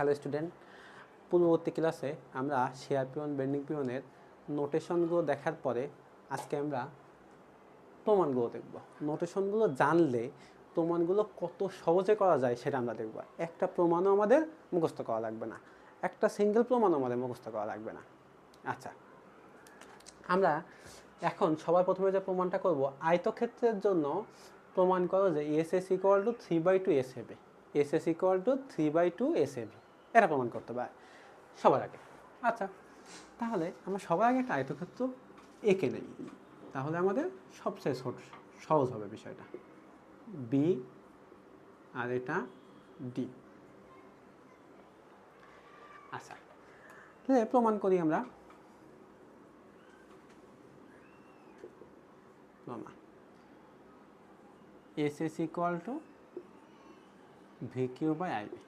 Hello student পূর্ববর্তী ক্লাসে আমরা শেয়ার পিওন বেন্ডিং পিওনের নোটেশনগুলো দেখার পরে আজকে আমরা প্রমাণগুলো দেখব। নোটেশনগুলো জানলে প্রমাণগুলো কত সহজে করা যায় সেটা আমরা দেখব। একটা প্রমাণও আমাদের মুখস্থ করা লাগবে না। একটা সিঙ্গেল প্রমাণও আমাদের মুখস্থ করা লাগবে না। আচ্ছা। আমরা এখন সবার প্রথমে যে প্রমাণটা করব, আয়তক্ষেত্রের জন্য প্রমাণ করো যে S S equal to three by two S AB S S equal to three by two S AB এটা প্রমাণ করতে পারে। সবার আগে। আচ্ছা তাহলে আমরা সবার আগে একটা আয়তক্ষেত্র এঁকে নেই। তাহলে আমাদের সবচেয়ে ছোট, সহজ হবে বিষয়টা। বি আর এটা ডি আচ্ছা তাহলে প্রমাণ করি আমরা। প্রমাণ S S equal to V Q by IB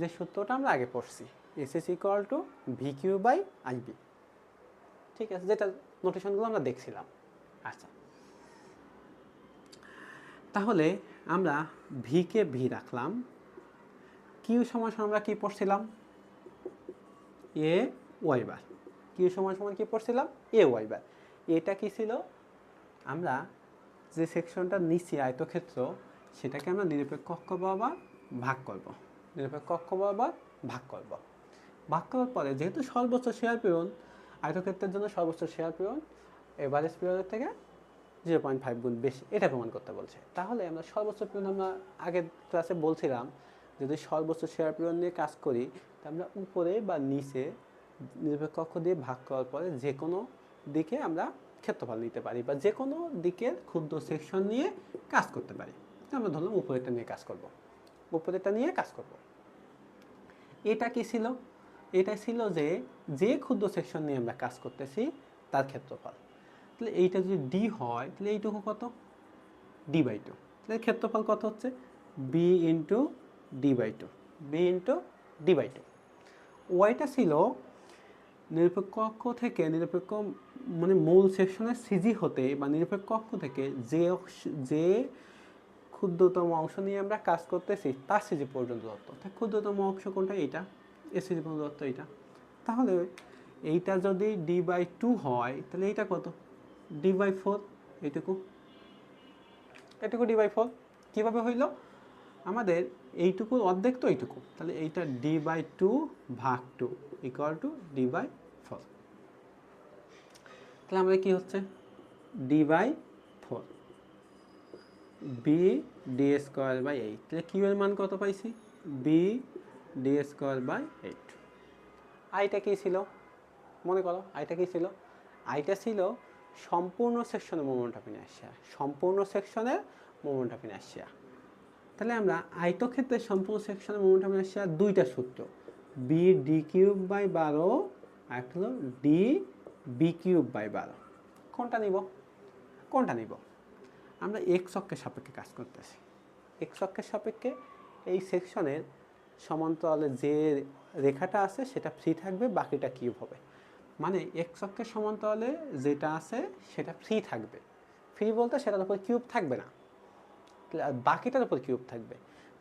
যে সূত্রটা আমরা আগে পড়ছি S S equal to V Q by IB ঠিক আছে, যেটা নোটেশনগুলো আমরা দেখছিলাম। আচ্ছা। তাহলে আমরা ভিকে ভি রাখলাম। কিউ সমান সমান আমরা কি পড়ছিলাম? এ ওয়াই বার কিউ সমান সমান কি পড়ছিলাম? এ ওয়াই বার এটা কি ছিল? আমরা যে সেকশনটা নিচে আয়তক্ষেত্র, সেটাকে আমরা নিরপেক্ষ অক্ষ বা ভাগ করব। নিরপেক্ষ বরাবর ভাগ করব। ভাগ করার পরে যেহেতু সর্বোচ্চ শেয়ার পীড়ন আয়তক্ষেত্রের জন্য সর্বোচ্চ শেয়ার পীড়ন এভারেজ পীড়নের থেকে জিরো পয়েন্ট ফাইভ গুণ বেশি, এটা প্রমাণ করতে বলছে। তাহলে আমরা সর্বোচ্চ পীড়ন আমরা আগের ক্লাসে বলছিলাম যদি সর্বোচ্চ শেয়ার পীড়ন নিয়ে কাজ করি, তা আমরা উপরে বা নিচে নিরপেক্ষ দিয়ে ভাগ করার পরে যে কোনো দিকে আমরা ক্ষেত্রফল নিতে পারি বা যে কোনো দিকের ক্ষুদ্র সেকশন নিয়ে কাজ করতে পারি। আমরা ধরলাম উপরেরটা নিয়ে কাজ করব। উপরেরটা নিয়ে কাজ করব। এটা কি ছিল? এটা ছিল যে যে ক্ষুদ্র সেকশন নিয়ে আমরা কাজ করতেছি, তার ক্ষেত্রফল। তাহলে এইটা যদি ডি হয়, তাহলে এইটুকু কত? ডি বাই টু তাহলে ক্ষেত্রফল কত হচ্ছে? B into D by two B into D by two ওয়াইটা ছিল নিরপেক্ষ অক্ষ থেকে নিরপেক্ষ মানে মূল সেকশনের সিজি হতে বা নিরপেক্ষ অক্ষ থেকে যে যে ক্ষুদ্রতম অংশ নিয়ে আমরা কাজ করতেছি, তার সিজি পর্যন্ত দূরত্ব তাই ক্ষুদ্রতম অংশ কোনটা? এইটা। এ সিজি পর্যন্ত দূরত্ব এইটা। তাহলে এইটা যদি ডি বাই টু হয়, তাহলে এইটা কত? ডি বাই ফোর এইটুকু। এটুকু ডি বাই ফোর কীভাবে হইল? আমাদের এইটুকুর অর্ধেক তো এইটুকু। তাহলে এইটা ডি বাই টু ভাগ two equal to D by four তাহলে আমাদের কী হচ্ছে? D by B D square by eight তাহলে কিউ এর মান কত পাইছি? B D square by eight আইটা কী ছিল? মনে করো আইটা কী ছিল? আইটা ছিল সম্পূর্ণ সেকশনের মোমেন্ট অফ ইনার্শিয়া সম্পূর্ণ সেকশনের মোমেন্ট অফ ইনার্শিয়া তাহলে আমরা আয়তক্ষেত্রের সম্পূর্ণ সেকশনের মোমেন্ট অফ ইনার্শিয়া দুইটা সূত্র। বি ডি কিউব বাই বারো, আর হলো ডি বি কিউব বাই বারো। কোনটা নিব? কোনটা নিব? আমরা এক্স অক্ষের সাপেক্ষে কাজ করতেছি। এক্স অক্ষের সাপেক্ষে এই সেকশনের সমান্তরালে যে রেখাটা আছে সেটা ফ্রি থাকবে, বাকিটা কিউব হবে। মানে এক্স অক্ষের সমান্তরালে যেটা আছে সেটা ফ্রি থাকবে। ফ্রি বলতে সেটার উপর কিউব থাকবে না। বাকিটার উপর কিউব থাকবে।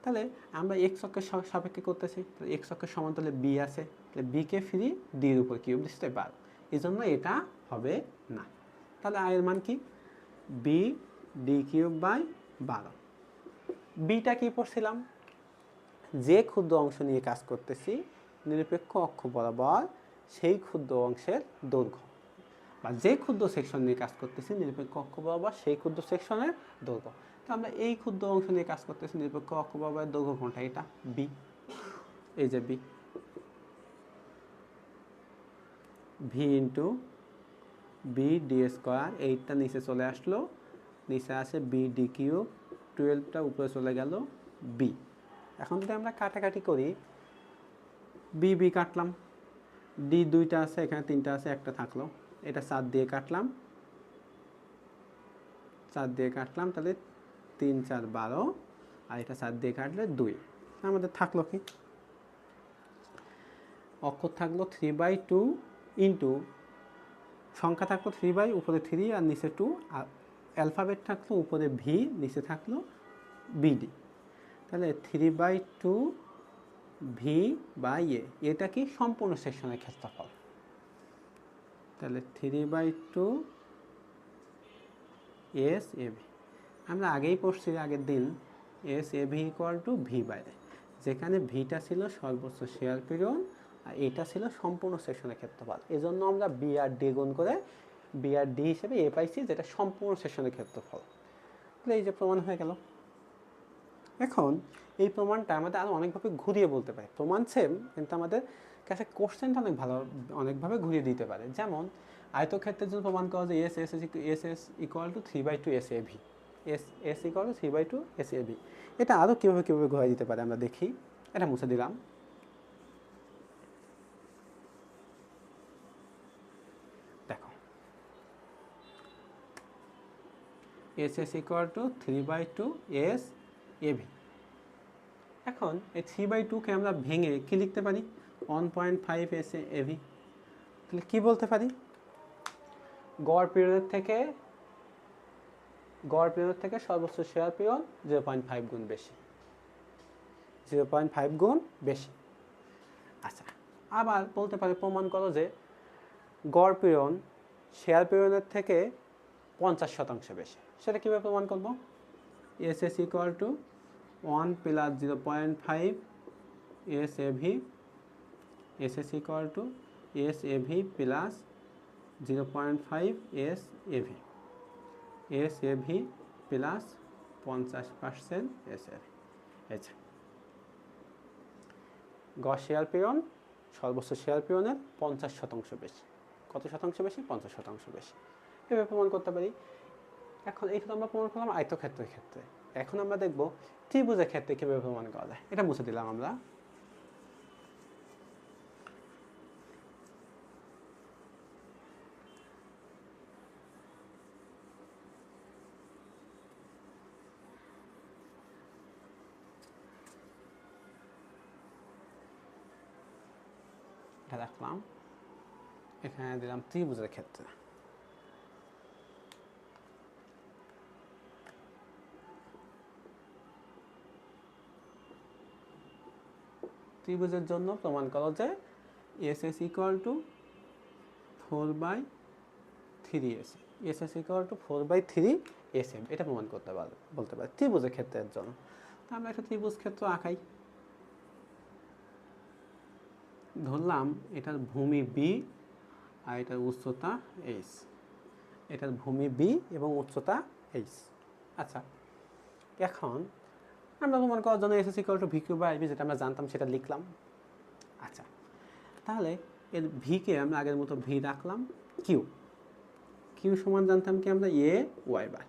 তাহলে আমরা এক্স অক্ষের সাপেক্ষে করতেছি। তাহলে এক্স অক্ষের সমান্তরালে বি আছে। তাহলে বিকে ফ্রি ডির উপর কিউব দিচ্ছে বার। এই জন্য এটা হবে না। তাহলে আয়ের মান কি? বি ডি কিউব বাই বারো। বিটা কি পড়ছিলাম? যে ক্ষুদ্র অংশ নিয়ে কাজ করতেছি, নিরপেক্ষ অক্ষ বরাবর সেই ক্ষুদ্র অংশের দৈর্ঘ্য। বা যে ক্ষুদ্র সেকশন নিয়ে কাজ করতেছি, নিরপেক্ষ অক্ষ বরাবর সেই ক্ষুদ্র সেকশনের দৈর্ঘ্য। তো আমরা এই ক্ষুদ্র অংশ নিয়ে কাজ করতেছি, নিরপেক্ষ অক্ষ বরাবরের দৈর্ঘ্য কোনটা? এটা বি এই যে B V into B D square এইটটা নিচে চলে আসলো। নিচে আছে বি ডি কিউ টুয়েলভটা উপরে চলে গেল বি এখন যদি আমরা কাটাকাটি করি বি বি কাটলাম ডি দুইটা আছে, এখানে তিনটা আছে, একটা থাকল। এটা চার দিয়ে কাটলাম। চার দিয়ে কাটলাম, তাহলে তিন, চার, বারো, আর এটা চার দিয়ে কাটলে দুই। আমাদের থাকল কি? অক্ষর থাকল থ্রি বাই টু ইন্টু সংখ্যা থাকল থ্রি বাই উপরে থ্রি আর নিচে টু আর অ্যালফাবেট থাকল, উপরে ভি নিচে থাকল বিডি তাহলে three by two V by A এটা কি সম্পূর্ণ সেকশনের ক্ষেত্রফল? তাহলে three by two S A V আমরা আগেই পড়ছি আগের দিন S A V equal to V by A যেখানে ভিটা ছিল সর্বোচ্চ শেয়ার পিরিয়ড আর এটা ছিল সম্পূর্ণ সেকশনের ক্ষেত্রফল। এজন্য আমরা বি আর ডি গুণ করে বি আর ডি হিসেবে এ পাইছি যেটা সম্পূর্ণ সেশনের ক্ষেত্রফল। তাহলে এই যে প্রমাণ হয়ে গেল। এখন এই প্রমাণটা আমাদের আরও অনেকভাবে ঘুরিয়ে বলতে পারে। প্রমাণ সেম, কিন্তু আমাদের কাছে কোশ্চেনটা অনেক ভালো, অনেকভাবে ঘুরিয়ে দিতে পারে। যেমন, আয়তক্ষেত্রের জন্য প্রমাণ করা যায় S S S S equal to three by two S A V S S equal to three by two S A V এটা আরও কীভাবে কীভাবে ঘুরিয়ে দিতে পারে আমরা দেখি। এটা মুছে দিলাম দেখো S S equal to three by two S A V এখন এই থ্রি বাই টুকে আমরা ভেঙে কি লিখতে পারি? One point five S A V তাহলে কী বলতে পারি? গড় পিরিয়ডের থেকে, গড় পিরিয়ড থেকে সর্বোচ্চ share period zero point five গুণ বেশি। জিরো পয়েন্ট ফাইভ গুণ বেশি। আচ্ছা আবার বলতে পারে প্রমাণ করো যে গড় পিরিয়ড শেয়ার পিরিয়ডের থেকে পঞ্চাশ শতাংশ বেশি। সেটা কীভাবে প্রমাণ করব? S S equal to one plus zero point five S A V S S equal to S A V plus zero point five S A V S A V plus পঞ্চাশ পার্সেন্ট এস এ ভি আচ্ছা গ share পিরন সর্বোচ্চ share পিরনের পঞ্চাশ শতাংশ বেশি। কত শতাংশ বেশি? পঞ্চাশ শতাংশ বেশি। এভাবে প্রমাণ করতে পারি। এখন এইটা আমরা প্রমাণ করলাম আয়তক্ষেত্রের ক্ষেত্রে। এখন আমরা দেখব ত্রিভুজের ক্ষেত্রে কীভাবে প্রমাণ করা যায়। এটা মুছে দিলাম আমরা। এখানে দিলাম ত্রিভুজের ক্ষেত্রে। ত্রিভুজের জন্য প্রমাণ করো যে S S equal to four by three S S S equal to four by three S M এটা প্রমাণ করতে পারবে বলতে পারে, ত্রিভুজের ক্ষেত্রের জন্য। তা আমরা একটা ত্রিভুজ ক্ষেত্র আঁকাই। ধরলাম এটার ভূমি বি আর এটার উচ্চতা এইচ এটার ভূমি বি এবং উচ্চতা এইচ আচ্ছা এখন আমরা প্রমাণ করার জন্য SSC equal to V Q by IB যেটা আমরা জানতাম, সেটা লিখলাম। আচ্ছা তাহলে এর ভিকে আমরা আগের মতো ভি রাখলাম কিউ কিউ সমান জানতাম কি আমরা? A y bar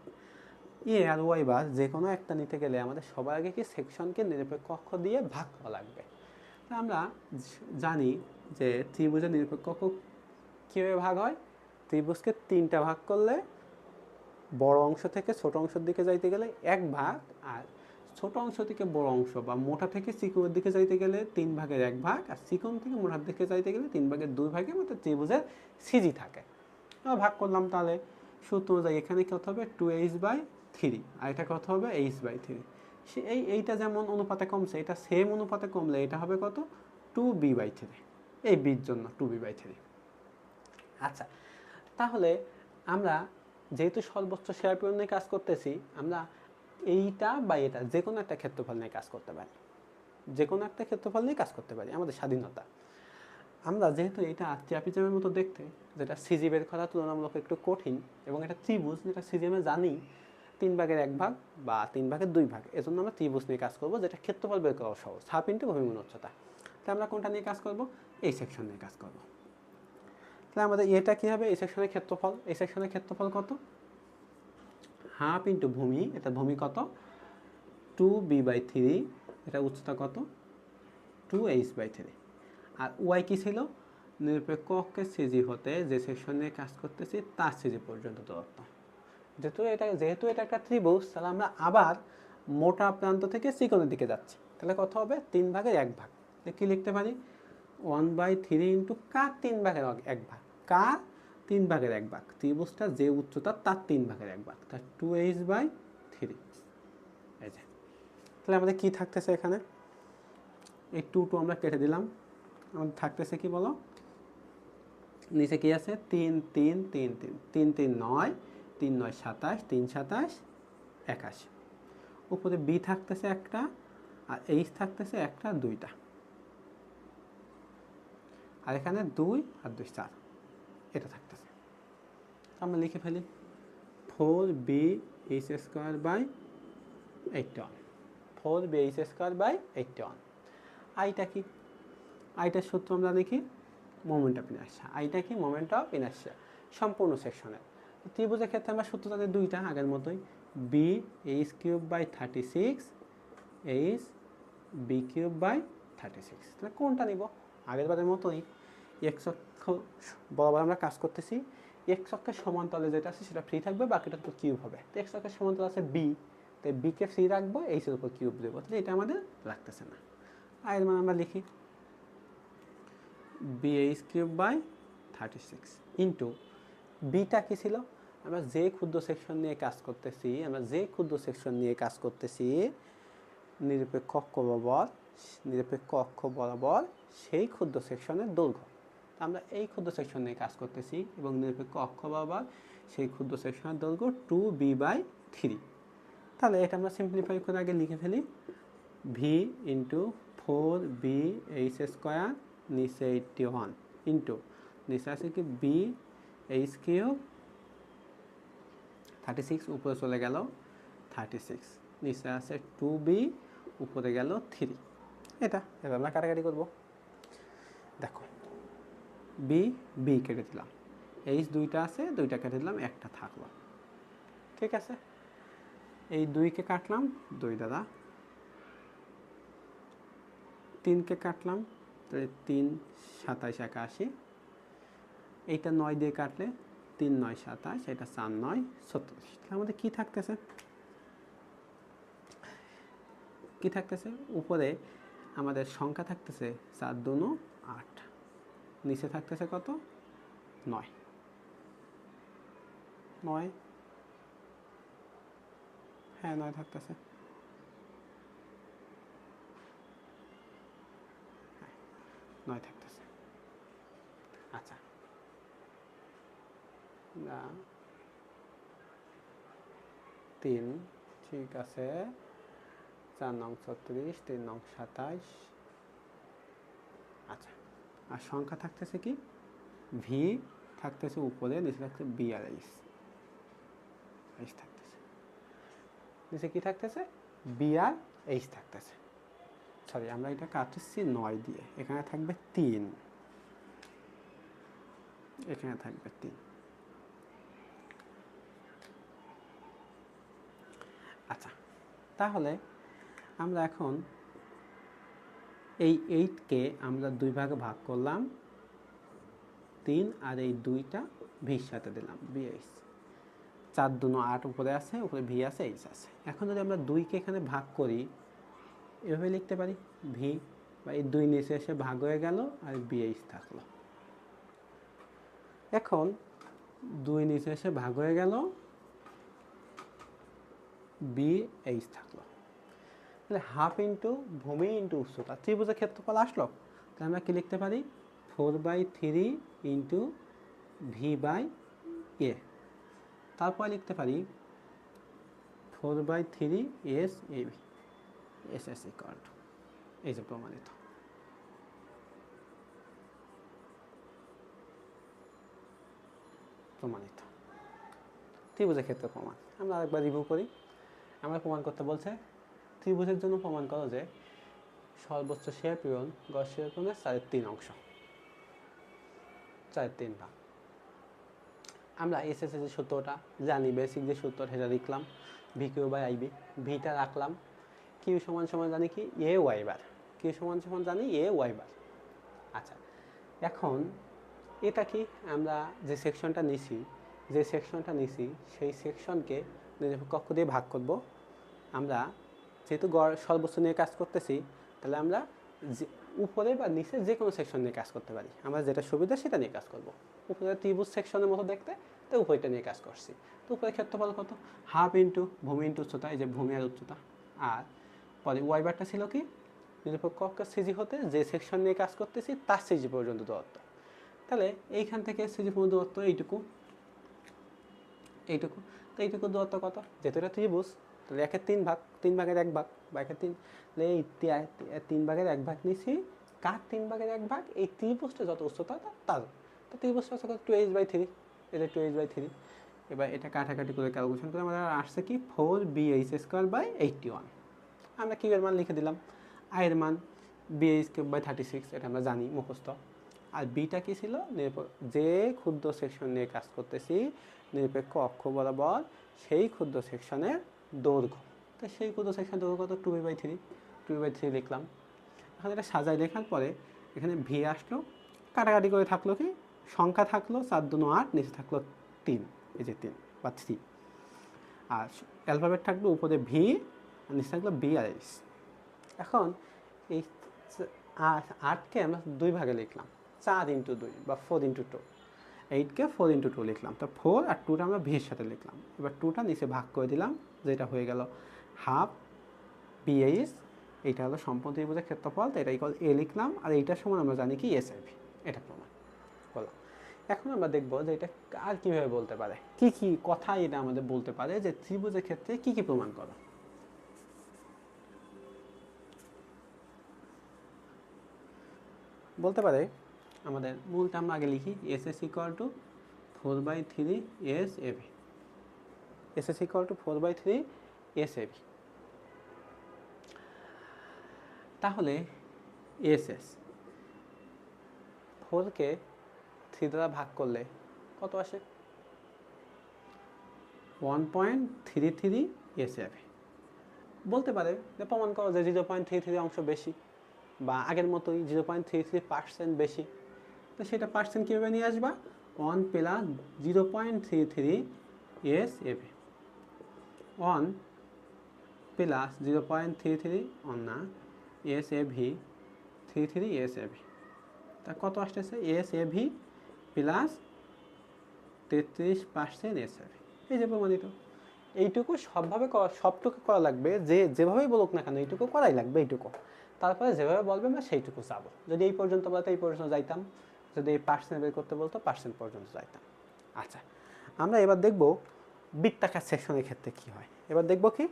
A R y bar যে কোনো একটা নিতে গেলে আমাদের সবার আগে কি সেকশনকে নিরপেক্ষ অক্ষ দিয়ে ভাগ করা লাগবে? তা আমরা জানি যে ত্রিভুজের নিরপেক্ষ অক্ষ কীভাবে ভাগ হয়? ত্রিভুজকে তিনটা ভাগ করলে বড় অংশ থেকে ছোট অংশের দিকে যাইতে গেলে এক ভাগ আর ছোট অংশ থেকে বড় অংশ বা মোটা থেকে চিকনের দিকে যাইতে গেলে তিন ভাগের এক ভাগ, আর চিকন থেকে মোটার দিকে যাইতে গেলে তিন ভাগের দুই ভাগে মতো ত্রিভুজের সিজি থাকে। ভাগ করলাম তাহলে সূত্র অনুযায়ী এখানে কত হবে? টু এইচ বাই থ্রি আর এটা কত হবে? এইচ বাই থ্রি সে এই, এইটা যেমন অনুপাতে কমছে, এটা সেম অনুপাতে কমলে এটা হবে কত? টু বি বাই থ্রি এই বির জন্য টু বি বাই থ্রি আচ্ছা তাহলে আমরা যেহেতু সর্বোচ্চ শেয়ার নিয়ে কাজ করতেছি, আমরা এইটা বা এটা, যে কোনো একটা ক্ষেত্রফল নিয়ে কাজ করতে পারি। যে কোনো একটা ক্ষেত্রফল নিয়ে কাজ করতে পারি, আমাদের স্বাধীনতা। আমরা যেহেতু এটা চ্যাপিচামের মতো দেখতে, যেটা সিজি বের করা তুলনামূলক একটু কঠিন এবং এটা ত্রিভুজ, যেটা সিজি সিজিএমে জানি, তিন ভাগের এক ভাগ বা তিন ভাগের দুই ভাগ, এজন্য আমরা ত্রিভুজ নিয়ে কাজ করব, যেটা ক্ষেত্রফল বের করা সহজ। হাফ ইন্টু ভূমিগুণ উচ্চতা তাহলে আমরা কোনটা নিয়ে কাজ করব? এই সেকশন নিয়ে কাজ করব। তাহলে আমাদের এটা কী হবে? এই সেকশনের ক্ষেত্রফল, এই সেকশনের ক্ষেত্রফল কত? হাফ ইন্টু ভূমি, এটা ভূমি কত? টু বি বাই থ্রি, এটা উচ্চতা কত? Two H by three. R Y কী ছিল? নিরপেক্ষ অক্ষের সিজি হতে যে সেকশনে কাজ করতেছি, তার সিজি পর্যন্ত দূরত্ব। যেহেতু এটা যেহেতু এটা একটা ত্রিভুজ, তাহলে আমরা আবার মোটা প্রান্ত থেকে চিকনের দিকে যাচ্ছি। তাহলে কত হবে? তিন ভাগের এক ভাগ। কি লিখতে পারি? ওয়ান বাই থ্রি ইন্টু কার তিন ভাগের এক ভাগ? কার? তিন ভাগের এক ভাগ। ত্রিভুজটা যে উচ্চতা, তার তিন ভাগের এক ভাগ। তার টু এইচ বাই থ্রি এই যে। তাহলে আমাদের কী থাকতেছে এখানে? এই টু টু আমরা কেটে দিলাম। আমাদের থাকতেছে কি বলো? নিচে কি আছে? তিন তিন তিন তিন। তিন তিন, নয় তিন, নয়, সাতাশ, তিন, সাতাশ, একাশি। উপরে বি থাকতেছে একটা, আর এইচ থাকতেছে একটা, দুইটা। আর এখানে দুই আর দুই, চার। এটা থাকতেছে। আমরা লিখে ফেলি। Four B H square by eighty one. Four B H square by eighty one. আইটা কি? আইটার সূত্র আমরা দেখি মোমেন্ট অফ ইনার্সিয়া আইটা কি? মোমেন্ট অফ ইনার্সিয়া সম্পূর্ণ সেকশনের। ত্রিভুজের ক্ষেত্রে আমরা সূত্র তাদের দুইটা আগের মতোই। B H cube by thirty six H B cube by thirty six তাহলে কোনটা নিব? আগের বারের মতোই। এক্স অক্ষ বরাবর আমরা কাজ করতেছি। এক্স অক্ষের সমান্তরালে যেটা আছে সেটা ফ্রি থাকবে, বাকিটা তো কিউব হবে। তো এক্স অক্ষের সমান্তরাল আছে বি তো বিকে ফ্রি রাখব এইচের উপর কিউব দেবো। তাহলে এটা আমাদের লাগতেছে না। আয়ের মান আমরা লিখি B H cube by thirty six into beta কী ছিল? আমরা যে ক্ষুদ্র সেকশন নিয়ে কাজ করতেছি, আমরা যে ক্ষুদ্র সেকশন নিয়ে কাজ করতেছি, নিরপেক্ষ অক্ষ বরাবর, নিরপেক্ষ অক্ষ বরাবর সেই ক্ষুদ্র সেকশনের দৈর্ঘ্য। আমরা এই ক্ষুদ্র সেকশন নিয়ে কাজ করতেছি এবং নিরপেক্ষ অক্ষ বরাবর সেই ক্ষুদ্র সেকশনের দৈর্ঘ্য টু বি বাই থ্রি তাহলে এটা আমরা সিম্পলিফাই করে আগে লিখে ফেলি। V into four B H square নিচে এইটটি ওয়ান ইন্টু নিচে আছে কি? B H cube thirty six উপরে চলে গেল থার্টি সিক্স নিচে আছে টু বি উপরে গেল থ্রি এটা, এবার আমরা কাটাকাটি করব। দেখো বি বি কেটে দিলাম। এইচ দুইটা আছে, দুইটা কেটে দিলাম, একটা থাকল। ঠিক আছে? এই দুইকে কাটলাম, দুই দাদা। তিনকে কাটলাম, তাহলে তিন সাতাশ একাশি। এইটা নয় দিয়ে কাটলে তিন, নয়, সাতাশ, এটা চার, নয়, ছত্রিশ। তাহলে আমাদের কী থাকতেছে? কি থাকতেছে? উপরে আমাদের সংখ্যা থাকতেছে চার, দুনো, আট। নিচে থাকতেছে কত? নয়। নয়? হ্যাঁ নয় থাকতেছে। নয় থাকতেছে। আচ্ছা। না তিন, ঠিক আছে। চার নং ছত্রিশ, তিন নং সাতাইশ আর সংখ্যা থাকতেছে কি? ভি থাকতেছে উপরে, নিচে থাকছে বি আর এইচ এইচ থাকতেছে। নিচে কি থাকতেছে? বি আর এইচ থাকতেছে। সরি আমরা এটা কাটতেছি নয় দিয়ে। এখানে থাকবে তিন। এখানে থাকবে তিন। আচ্ছা তাহলে আমরা এখন এই এইটকে আমরা দুই ভাগে ভাগ করলাম। তিন আর এই দুইটা ভির সাথে দিলাম বিএইচ চার দুনো আট উপরে আছে, উপরে ভি আছে, এইচ আছে। এখন যদি আমরা দুইকে এখানে ভাগ করি, এভাবে লিখতে পারি, ভি বা এই দুই নিচে এসে ভাগ হয়ে গেল আর বিএইচ থাকল। এখন দুই নিচে এসে ভাগ হয়ে গেল বি এইচ থাকল। তাহলে হাফ ইন্টু ভূমি ইন্টু উচ্চতা ত্রিভুজের ক্ষেত্রফল আসলো। তাহলে আমরা কী লিখতে পারি? Four by three into V by A তারপর লিখতে পারি four by three S A B S S equal to এই যে প্রমাণিত। প্রমাণিত। ত্রিভুজের ক্ষেত্রে প্রমাণ। আমরা আরেকবার রিভিউ করি। আমরা প্রমাণ করতে বলছে ত্রিভুজের জন্য প্রমাণ করো যে সর্বোচ্চ শেয়ার পূরণ গড় শেয়ার পূরণের চারের তিন অংশ। চারের তিন ভাগ আমরা এস এস যে সূত্রটা জানি বেসিক যে সূত্র সেটা লিখলাম ভি কিউ বাই আইবি ভিটা রাখলাম। কিউ সমান সমান জানি কি? এ ওয়াই বার কিউ সমান সমান জানি এ ওয়াই বার আচ্ছা এখন এটা কি? আমরা যে সেকশনটা নিছি, যে সেকশনটা নিছি, সেই সেকশনকে নিরপেক্ষ দিয়ে ভাগ করব। আমরা যেহেতু গড় সর্বোচ্চ নিয়ে কাজ করতেছি, তাহলে আমরা উপরে বা নিচে যে কোনো সেকশন নিয়ে কাজ করতে পারি। আমরা যেটা সুবিধা সেটা নিয়ে কাজ করব। উপরে ত্রিভুজ সেকশনের মতো দেখতে, তো উপরেটা নিয়ে কাজ করছি। তো উপরে ক্ষেত্রফল কত? হাফ ইন্টু ভূমি ইন্টু উচ্চতা, এই যে ভূমি আর উচ্চতা। আর পরে ওয়াই বারটা ছিল কি? নিরপেক্ষ অক্ষের সিজি হতে যে সেকশন নিয়ে কাজ করতেছি, তার সিজি পর্যন্ত দূরত্ব। তাহলে এইখান থেকে সিজি পর্যন্ত দূরত্ব এইটুকু। এইটুকু। তো এইটুকু দূরত্ব কত? যেহেতু এটা ত্রিভুজ তাহলে একের তিন ভাগ, তিন ভাগের এক ভাগ বা একের তিন, তাহলে এই তিন ভাগের এক ভাগ নিছি কার তিন ভাগের এক ভাগ? এই ত্রিভুজটা যত উচ্চতা তার। তো ত্রিভুজটা হচ্ছে টু এইচ বাই থ্রি এটা টু এইচ বাই থ্রি এবার এটা কাটাকাটি করে ক্যালকুলেশন করে আমাদের আসছে কি? Four B H square by eighty one আমরা কিউয়ের মান লিখে দিলাম? আয়ের মান B H cube by thirty six এটা আমরা জানি, মুখস্থ। আর বিটা কি ছিল? নিরপে- যে ক্ষুদ্র সেকশন নিয়ে কাজ করতেছি, নিরপেক্ষ অক্ষ বরাবর, সেই ক্ষুদ্র সেকশনের দৈর্ঘ্য। তো সেই ক্ষুদ্র সেকশন দৈর্ঘ্য কত? Two by three two by three লিখলাম। এখন এটা সাজাই লেখার পরে এখানে ভি আসলো, কাটাকাটি করে থাকল কি? সংখ্যা থাকল চার দুনো আট, নিচে থাকল তিন, এই যে তিন বা থ্রি আর অ্যালফাবেট থাকল উপরে ভি আর নিচে থাকল বি আর এইচ এখন এই আট- আটকে আমরা দুই ভাগে লিখলাম, চার ইন্টু দুই বা ফোর ইন্টু টু এইটকে ফোর ইন্টু টু লিখলাম। তো ফোর আর টুটা আমরা ভির সাথে লিখলাম। এবার টুটা নিচে ভাগ করে দিলাম, যেটা হয়ে গেল হাফ বিএইচ এইটা হলো সম্পূর্ণ ত্রিভুজের ক্ষেত্রফল, তো এটা ইকল এ লিখলাম, আর এইটার সময় আমরা জানি কি এস আইভি এটা প্রমাণ বললাম এখন আমরা দেখব যে এটা আর কীভাবে বলতে পারে, কি কি কথা এটা আমাদের বলতে পারে, যে ত্রিভুজের ক্ষেত্রে কি কি প্রমাণ করো। বলতে পারে আমাদের মূলটা আমরা আগে লিখি S S equal to four by three S AB S S equal to four by three S AB তাহলে এস এস ফোরকে থ্রি দ্বারা ভাগ করলে কত আসে? One point three three S AB বলতে পারে যে প্রমাণ করো যে জিরো পয়েন্ট থ্রি থ্রি অংশ বেশি বা আগের মতোই zero point three three percent বেশি। তো সেটা পার্সেন্ট কীভাবে নিয়ে আসবা? One plus zero point three three S AB one plus zero point three three on না S A V three three S A V তা কত আসতেছে? এস এ ভি প্লাস তেত্রিশ পার্সেন্ট এস এ ভি এই যে প্রমাণিত। এইটুকু সবভাবে সবটুকু করা লাগবে। যে যেভাবেই বলুক না কেন, এইটুকু করাই লাগবে, এইটুকু। তারপরে যেভাবে বলবে আমরা সেইটুকু যাব যদি এই পর্যন্ত বলতো এই পর্যন্ত যাইতাম। যদি পার্সেন্ট বের করতে বলতো পার্সেন্ট পর্যন্ত যাইতাম। আচ্ছা আমরা এবার দেখব বৃত্তাকার সেকশনের ক্ষেত্রে কি হয়। এবার দেখব কি?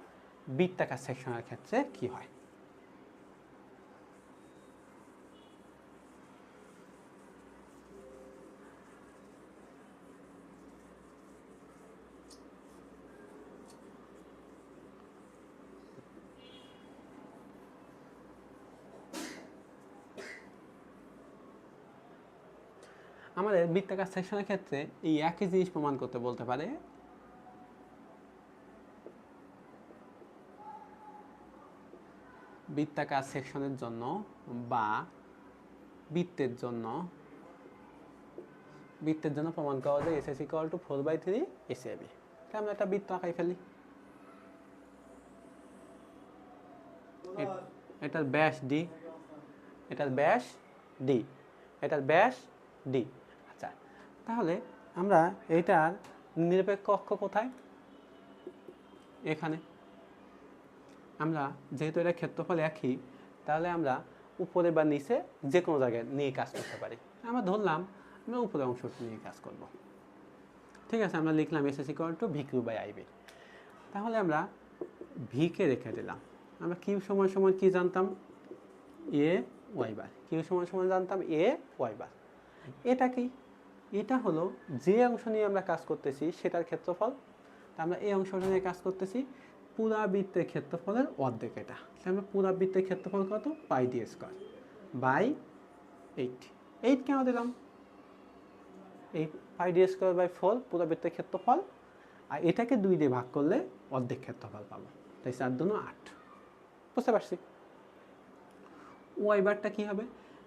বৃত্তাকার সেকশনের ক্ষেত্রে কি হয় আমাদের বৃত্তাকার সেকশনের ক্ষেত্রে এই একই জিনিস প্রমাণ করতে বলতে পারে। বৃত্তাকার সেকশনের জন্য বা বৃত্তের জন্য। বৃত্তের জন্য প্রমাণ করা যায় S S equal to four by three S A B আমরা একটা বৃত্ত আঁকাই ফেলি। এটার ব্যাস ডি এটার ব্যাস ডি এটার ব্যাস ডি তাহলে আমরা এটার নিরপেক্ষ অক্ষ কোথায়? এখানে। আমরা যেহেতু এটা ক্ষেত্রফল একই, তাহলে আমরা উপরে বা নিচে যে কোনো জায়গায় নিয়ে কাজ করতে পারি। আমরা ধরলাম আমরা উপরে অংশটি নিয়ে কাজ করব। ঠিক আছে, আমরা লিখলাম S S equal to V Q by IB তাহলে আমরা ভিকে রেখে দিলাম। আমরা কিউ সময় সময় কি জানতাম? এ ওয়াই বার কিউ সময় সময় জানতাম এ ওয়াই বার এটা কি? এটা হলো যে অংশ নিয়ে আমরা কাজ করতেছি, সেটার ক্ষেত্রফল। আমরা এই অংশটা নিয়ে কাজ করতেছি পুরাবৃত্তের ক্ষেত্রফলের অর্ধেক এটা। আমরা পুরাবৃত্তের ক্ষেত্রফল কত? Pi D square by eight. Eight কেন দিলাম? এই pi D square by four পুরাবৃত্তের ক্ষেত্রফল, আর এটাকে দুই দিয়ে ভাগ করলে অর্ধেক ক্ষেত্রফল পাবো। তাই চার দুনো আট। বুঝতে পারছি? ওয়াই বারটা কী হবে?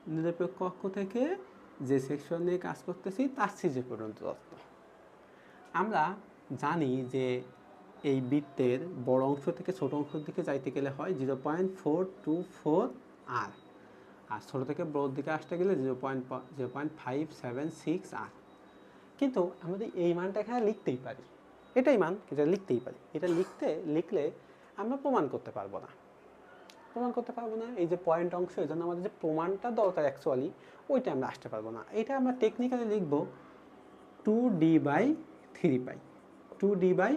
নিরপেক্ষ অক্ষ থেকে যে সেকশন নিয়ে কাজ করতেছি, তার সিজে পর্যন্ত দত্ত আমরা জানি যে এই বৃত্তের বড় অংশ থেকে ছোট অংশের দিকে যাইতে গেলে হয় zero point four two four আর আর ছোটো থেকে বড়োর দিকে আসতে গেলে zero point zero point five seven six আর কিন্তু আমাদের এই মানটা এখানে লিখতেই পারি। এটাই মান যেটা লিখতেই পারি। এটা লিখতে, লিখলে আমরা প্রমাণ করতে পারব না। প্রমাণ করতে পারব না। এই যে পয়েন্ট অংশ এই জন্য আমাদের যে প্রমাণটা দরকার অ্যাকচুয়ালি ওইটা আমরা আসতে পারব না। এটা আমরা টেকনিক্যালি লিখব two D by three pi two D by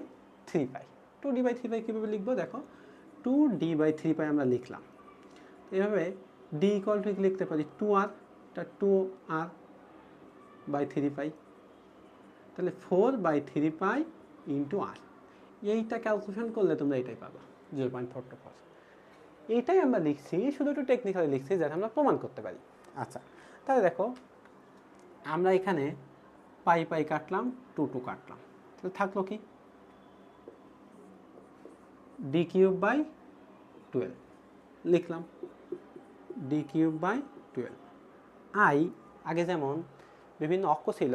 three pi two D by three pi কীভাবে লিখব? দেখো two D by three pi আমরা লিখলাম। এভাবে ডি ইকুয়াল টু লিখতে পারি? টু আর এটা two R by three pi তাহলে four by three pi into R এইটা ক্যালকুলেশন করলে তোমরা এটাই পাবা zero point four two four এইটাই আমরা লিখছি শুধু একটু টেকনিক্যালি লিখছি যাতে আমরা প্রমাণ করতে পারি। আচ্ছা। তাহলে দেখো আমরা এখানে পাই পাই কাটলাম টু টু কাটলাম। তাহলে থাকল কি? D cube by twelve. লিখলাম D cube by twelve. I আগে যেমন বিভিন্ন অক্ষ ছিল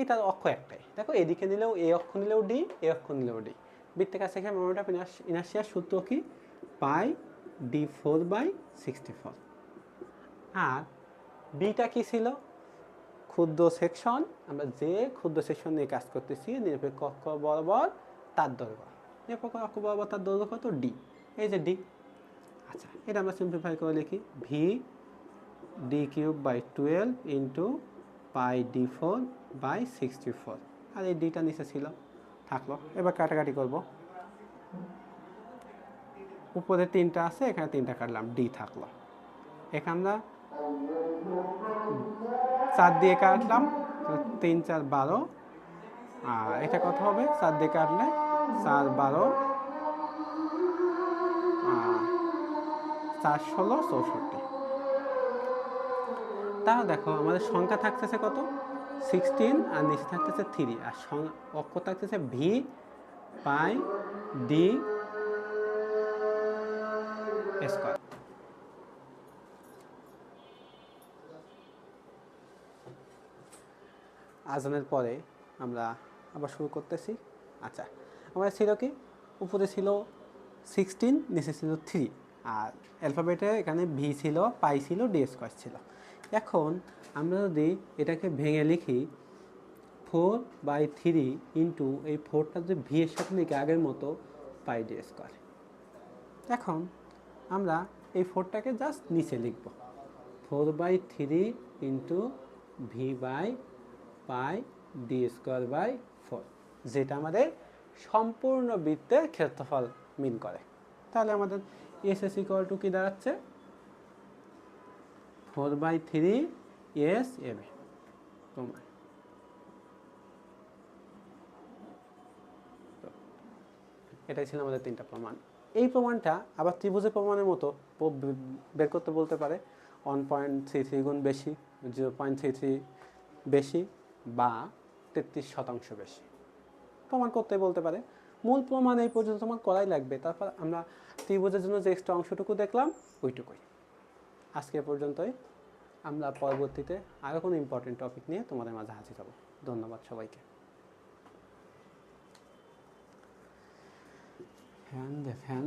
এটার অক্ষ একটাই। দেখো এদিকে নিলেও এ অক্ষ নিলেও ডি এ অক্ষ নিলেও ডি বৃত্তের কাছে এখানে মোমেন্ট অফ ইনার্সিয়ার সূত্র কি? Pi D four by sixty four R beta কি ছিল? ক্ষুদ্র সেকশন। আমরা যে ক্ষুদ্র সেকশন নিয়ে কাজ করতেছি, নিরপেক্ষ অক্ষ বরাবর তার দৈর্ঘ্য। নিরপেক্ষ অক্ষ বরাবর তার দৈর্ঘ্য কত? ডি এই যে ডি আচ্ছা এটা আমরা সিম্পলিফাই করে লিখি। V D cube by twelve into pi D four by sixty four আর এই ডিটা নিচে ছিল। থাকল। এবার কাটাকাটি করব। উপরে তিনটা আছে, এখানে তিনটা কাটলাম ডি থাকল। এখানে আমরা চার দিয়ে কাটলাম তিন, চার, বারো। আর এটা কত হবে? চার দিয়ে কাটলে চার, বারো। চার, ষোলো, চৌষট্টি। তাহলে দেখো, আমাদের সংখ্যা থাকতেছে কত? সিক্সটিন, আর নিচে থাকতেছে থ্রি। আর অক্ষ থাকতেছে ভি পাই ডি স্কোয়ার আজানের পরে আমরা আবার শুরু করতেছি। আচ্ছা আমাদের ছিল কি? উপরে ছিল সিক্সটিন নিচে ছিল থ্রি আর অ্যালফাবেটে এখানে ভি ছিল পাই ছিল ডি স্কোয়ার ছিল। এখন আমরা যদি এটাকে ভেঙে লিখি ফোর বাই থ্রি ইন্টু এই ফোরটা যদি ভি এর সাথে লিখে আগের মতো পাই ডি স্কোয়ার এখন আমরা এই ফোরটাকে জাস্ট নিচে লিখব। Four by three into V by pi D square by four, যেটা আমাদের সম্পূর্ণ বৃত্তের ক্ষেত্রফল মিন করে। তাহলে আমাদের এস এস ইকুয়াল টু কী দাঁড়াচ্ছে? Four by three S A. B প্রমাণ এটাই ছিল আমাদের তিনটা প্রমাণ। এই প্রমাণটা আবার ত্রিভুজের প্রমাণের মতো বের করতে বলতে পারে ওয়ান পয়েন্ট থ্রি থ্রি গুণ বেশি জিরো পয়েন্ট থ্রি থ্রি বেশি বা তেত্রিশ শতাংশ বেশি। প্রমাণ করতে বলতে পারে। মূল প্রমাণ এই পর্যন্ত তোমার করাই লাগবে। তারপর আমরা ত্রিভুজের জন্য যে এক্সট্রা অংশটুকু দেখলাম, ওইটুকুই। আজকে পর্যন্তই। আমরা পরবর্তীতে আরও কোনো ইম্পর্টেন্ট টপিক নিয়ে তোমাদের মাঝে হাজির হব। ধন্যবাদ সবাইকে। hand, the hand.